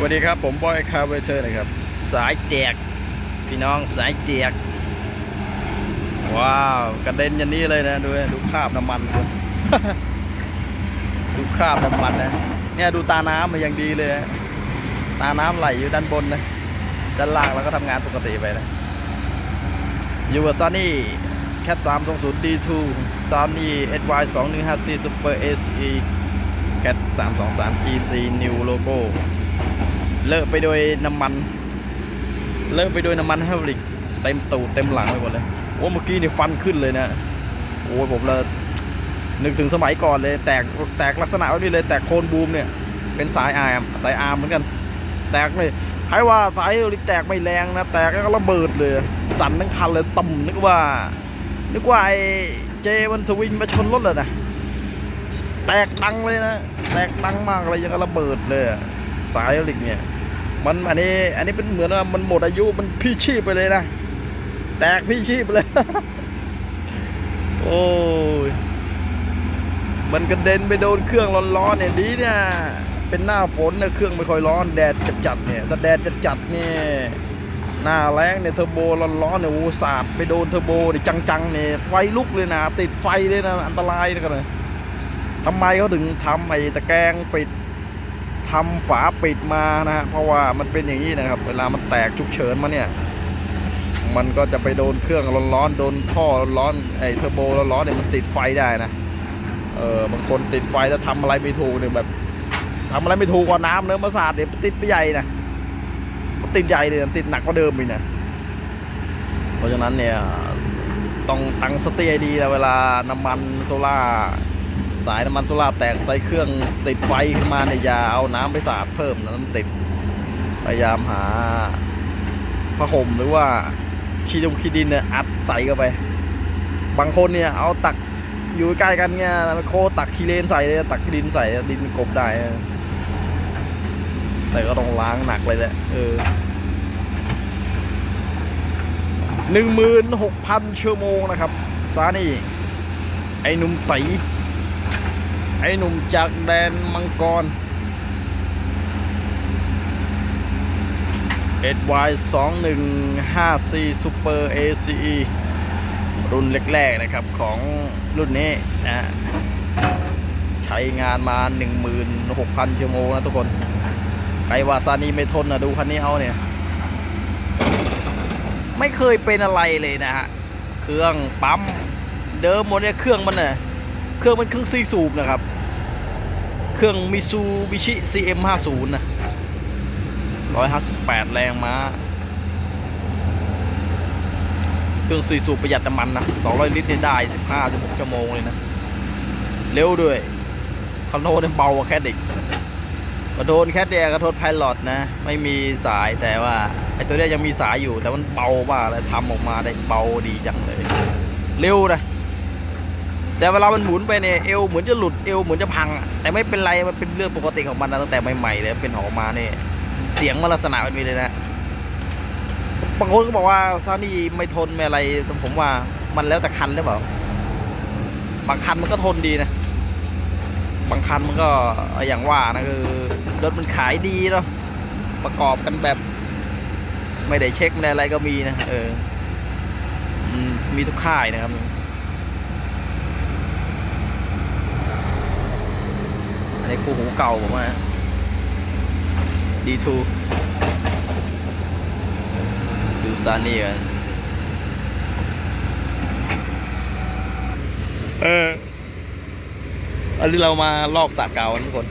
สวัสดีครับ ผมบอยคาร์เวเชอร์นะครับ สายแจก พี่น้องสายแจก ว้าว กระเด็นอย่างนี้เลยนะ ดูดูคราบน้ำมันดูดูคราบน้ำมันนะ เนี่ยดูตาน้ำมันอย่างดีเลยนะตาน้ำไหลอยู่ด้านบนนะด้านล่างแล้วก็ทำงานปกติไปนะอยู่กับซอนนี่แคท3 2 0 D2 Sony SY 2 1 5 4 Super SE แคท3 2 3 GC New Logo เลอะไปโดยน้ำมัน เลอะไปโดยน้ำมันไฮดรอลิกเต็มตูดเต็มหลังไปหมดเลยโอ้เมื่อกี้นี่ฟันขึ้นเลยนะโอ้ยผมเลยนึกถึงสมัยก่อนเลย แตกแตกลักษณะแบบนี้เลย แตกโคนบูมเนี่ย เป็นสายอาร์มสายอาร์มเหมือนกัน แตกเลยใครว่าสายไฮดรอลิกแตกไม่แรงนะ แตกแล้วก็ระเบิดเลย สั่นทั้งคันเลยต่ำนึกว่า นึกว่าไอ้เจมันสวิงมาชนรถเลยนะแตกดังเลยนะ แตกดังมากเลยยังกับระเบิดเลย สายไฮดรอลิกเนี่ย มันอันนี้อันนี้เป็นเหมือนว่ามันหมดอายุมันพี่ชีพไปเลยนะ แตกพี่ชีพเลย โอ้ยมันกระเด็นไปโดนเครื่องร้อนๆเนี่ยดีเนี่ยเป็นหน้าฝนเนี่ยเครื่องไม่ค่อยร้อนแดดจัดๆเนี่ยถ้าแดดจัดๆเนี่ยหน้าแรงเนี่ยเทอร์โบร้อนๆเนี่ยโอ้สาดไปโดนเทอร์โบเนี่ยจังๆเนี่ยไฟลุกเลยนะติดไฟเลยนะอันตรายนะกันเลยทำไมเขาถึงทำไอ้ตะแกรงปิด ทำฝาปิดมานะฮะเพราะว่ามันเป็นอย่างนี้นะครับ เวลามันแตกฉุกเฉินมาเนี่ย มันก็จะไปโดนเครื่องร้อนๆโดนท่อร้อนๆไอ้เทอร์โบร้อนๆเนี่ยมันติดไฟได้นะเออบางคนติดไฟแล้วทำอะไรไม่ถูกเนี่ยแบบทำอะไรไม่ถูกกว่าน้ำเนื้อมาสาดเนี่ยติดไปใหญ่นะติดใหญ่เลยติดหนักกว่าเดิมอีกนะเพราะฉะนั้นเนี่ยต้องตั้งสติให้ดีนะเวลาน้ำมันโซล่า สายน้ำมันโซล่าแตกใส่เครื่องติดไฟขึ้นมาเนี่ยอย่าเอาน้ำไปสาดเพิ่มนะมันติดพยายามหาผ้าห่มหรือว่าขี้ดงขี้ดินเนี่ยอัดใส่เข้าไป บางคนเนี่ยเอาตักอยู่ใกล้กันเนี่ยโคตักขี้เลนใส่เลยตักดินใส่ดินกบได้ แต่ก็ต้องล้างหนักเลยแหละเออหนึ่งหมื่นหกพันชั่วโมงนะครับ ซานี่ ไอ้หนุ่มตี ไอ้หนุ่มจากแดนมังกร SY 2154 Super ACE รุ่นแรกๆนะครับของรุ่นนี้นะฮะใช้งานมา 16,000 ชั่วโมงนะทุกคนใครว่าซานีไม่ทนนะดูคันนี้เอาเนี่ย ไม่เคยเป็นอะไรเลยนะฮะ เครื่องปั๊มเดิมหมดเนี่ยเครื่องมันเนี่ย เครื่องมันเครื่องซีสูบนะครับ เครื่องมิซูบิชิ CM50 นะ158แรงม้า เครื่องซีสูบประหยัดน้ำมันนะ200ลิตรเนี่ยได้15 16ชั่วโมงเลยนะ เร็วด้วยคอนโทรลเนี่ยเบากว่าแค่เด็กกระโดนแค่เดียกระโดนไพลอตนะ ไม่มีสายแต่ว่าไอตัวเนี้ยยังมีสายอยู่แต่มันเบามากเลยทำออกมาได้เบาดีจังเลย เร็วนะ แต่เวลามันหมุนไปเนี่ยเอวเหมือนจะหลุดเอวเหมือนจะพัง แต่ไม่เป็นไรมันเป็นเรื่องปกติของมันนะตั้งแต่ใหม่ๆเลยเป็นออมาเนี่ยเสียงมันลักษณะแบบนี้เลยนะบางคนก็บอกว่าซานี่ไม่ทนไม่อะไรผมว่ามันแล้วแต่คันหรือเปล่าบางคันมันก็ทนดีนะ บางคันมันก็อย่างว่านะคือรถมันขายดีเนาะประกอบกันแบบ ไม่ได้เช็คไม่ได้อะไรก็มีนะเออมมีทุกค่ายนะครับ อันนี้ คู่หูเก่าผมนะดีทูดูซานี่กันเออ อันนี้เรามาลอกสระเก่ากันทุกคน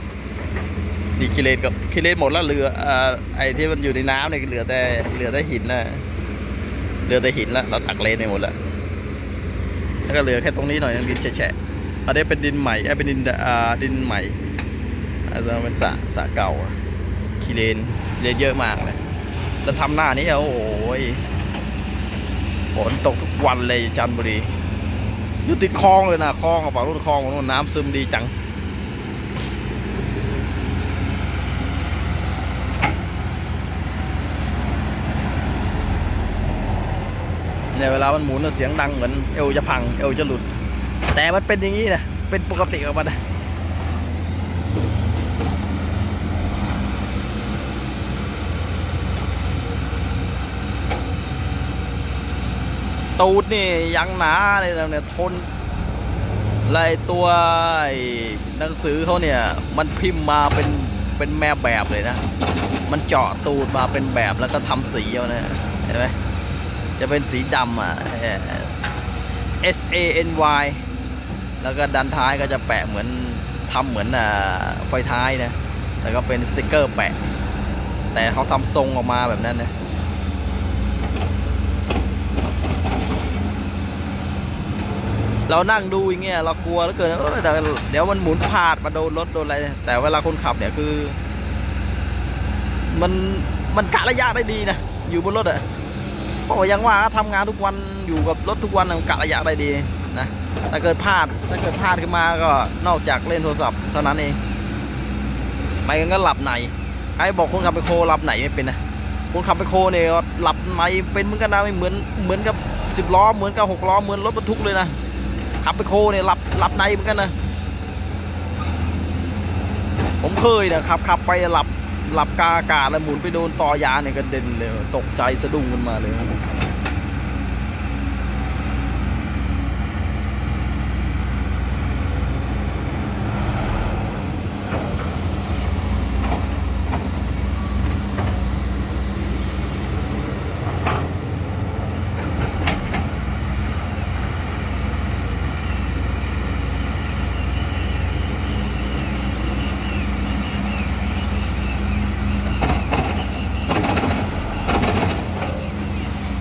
ดีกิเลนกับกิเลนหมดแล้วเหลืออ่อไอ้ที่มันอยู่ในน้ำเนี่ยเหลือแต่เหลือแต่หินนะเหลือแต่หินแล้วเราตักเลนไปหมดแล้วแล้วก็เหลือแค่ตรงนี้หน่อยยังดินแฉะอันนี้เป็นดินใหม่ไอ้เป็นดินอ่าดินใหม่ อาจจะเป็นสระสระเก่าคีเลนเยอะเยอะมากเลยแล้วทำหน้านี้โอ้โหยฝนตกทุกวันเลยจันทบุรีอยู่ติดคลองเลยนะคลองกับฝั่งนู้นคลองนู้นน้ำซึมดีจังเนี่ยเวลามันหมุนเสียงดังเหมือนเอวจะพังเอวจะหลุด แต่มันเป็นอย่างนี้นะเป็นปกติของมันนะ ตูดนี่ยังหนาเลยนะเนี่ยทนลายตัวหนังสือเขาเนี่ย มันพิมพ์มาเป็นเป็นแม่แบบเลยนะ มันเจาะตูดมาเป็นแบบแล้วก็ทำสีเอานะเห็นไหมจะเป็นสีดำอะ S A N Y แล้วก็ดันท้ายก็จะแปะเหมือนทำเหมือนอ่าไฟท้ายนะแล้วก็เป็นสติกเกอร์แปะ แต่เขาทำทรงออกมาแบบนั้นนะ เรานั่งดูอย่างเงี้ยเรากลัวแล้วเกินเออแต่เดี๋ยวมันหมุนพลาดมาโดนรถโดนอะไร แต่เวลาคนขับเนี่ยคือ มันมันกะระยะได้ดีนะอยู่บนรถอะเพราะว่ายังว่าทำงานทุกวันอยู่กับรถทุกวันกะระยะได้ดีนะถ้าเกิดพลาดถ้าเกิดพลาดขึ้นมาก็นอกจากเล่นโทรศัพท์เท่านั้นเองไม่งั้นก็หลับในไอ้บอกคนขับไปโคหลับไหนไม่เป็นนะคนขับไปโคเนี่ยหลับในเป็นเหมือนกันนะไม่เหมือนเหมือนกับสิบล้อเหมือนกับหกล้อเหมือนรถบรรทุกเลยนะ ขับไปโคเนี่ยหลับหลับในเหมือนกันนะผมเคยนะขับขับไปหลับหลับกาอากาศแล้วหมุนไปโดนต่อยาเนี่ยกระเด็นเลยตกใจสะดุ้งกันมาเลย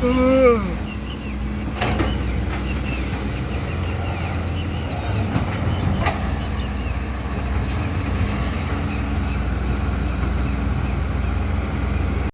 嗯。